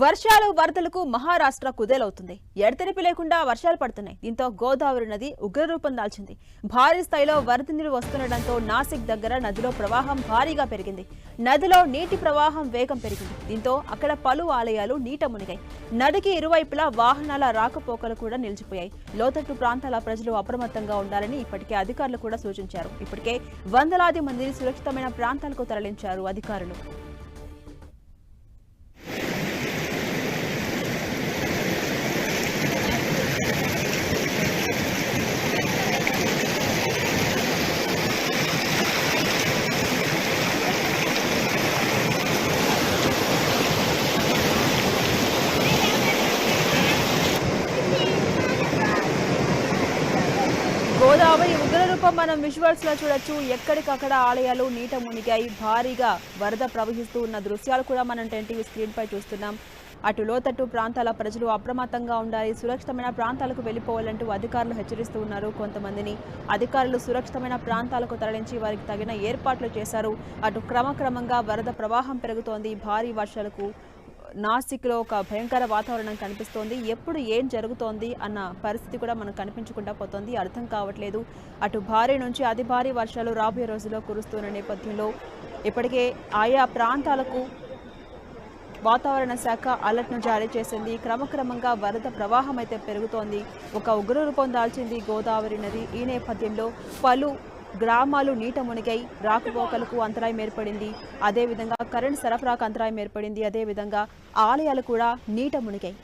వర్షాలు వరదలకు మహారాష్ట్ర కుదేలవుతుంది. ఎడతెరిపి లేకుండా వర్షాలు పడుతున్నాయి. దీంతో గోదావరి నది ఉగ్రరూపం దాల్చింది. భారీ స్థాయిలో వరద నీరు వస్తుండటంతో నాసిక్ దగ్గర నదిలో ప్రవాహం భారీగా పెరిగింది. నదిలో నీటి ప్రవాహం వేగం పెరిగింది. దీంతో అక్కడ పలు ఆలయాలు నీట మునిగాయి. నదికి ఇరువైపులా వాహనాల రాకపోకలు కూడా నిలిచిపోయాయి. లోతట్టు ప్రాంతాల ప్రజలు అప్రమత్తంగా ఉండాలని ఇప్పటికే అధికారులు కూడా సూచించారు. ఇప్పటికే వందలాది మందిని సురక్షితమైన ప్రాంతాలకు తరలించారు అధికారులు. రాబోయే ఉగ్ర రూపం మనం విజువల్స్లో చూడొచ్చు. ఎక్కడికక్కడ ఆలయాలు నీట మునిగాయి. భారీగా వరద ప్రవహిస్తూ ఉన్న దృశ్యాలు కూడా మనం టెన్ టీవీ స్క్రీన్ పై చూస్తున్నాం. అటు లోతట్టు ప్రాంతాల ప్రజలు అప్రమత్తంగా ఉండాలి. సురక్షితమైన ప్రాంతాలకు వెళ్ళిపోవాలంటూ అధికారులు హెచ్చరిస్తూ ఉన్నారు కొంతమందిని. అధికారులు సురక్షితమైన ప్రాంతాలకు తరలించి వారికి తగిన ఏర్పాట్లు చేశారు. అటు క్రమక్రమంగా వరద ప్రవాహం పెరుగుతోంది. భారీ వర్షాలకు నాసిక్లో ఒక భయంకర వాతావరణం కనిపిస్తోంది. ఎప్పుడు ఏం జరుగుతోంది అన్న పరిస్థితి కూడా మనకు కనిపించకుండా పోతోంది. అర్థం కావట్లేదు. అటు భారీ నుంచి అతి భారీ వర్షాలు రాబోయే రోజుల్లో కురుస్తున్న నేపథ్యంలో ఇప్పటికే ఆయా ప్రాంతాలకు వాతావరణ శాఖ అలర్ట్ను జారీ చేసింది. క్రమక్రమంగా వరద ప్రవాహం అయితే పెరుగుతోంది. ఒక ఉగ్ర రూపం దాల్చింది గోదావరి నది. ఈ నేపథ్యంలో పలు గ్రామాలు నీట మునిగాయి. రాకపోకలకు అంతరాయం ఏర్పడింది. అదేవిధంగా కరెంట్ సరఫరాకు అంతరాయం ఏర్పడింది. అదేవిధంగా ఆలయాలు కూడా నీట మునిగాయి.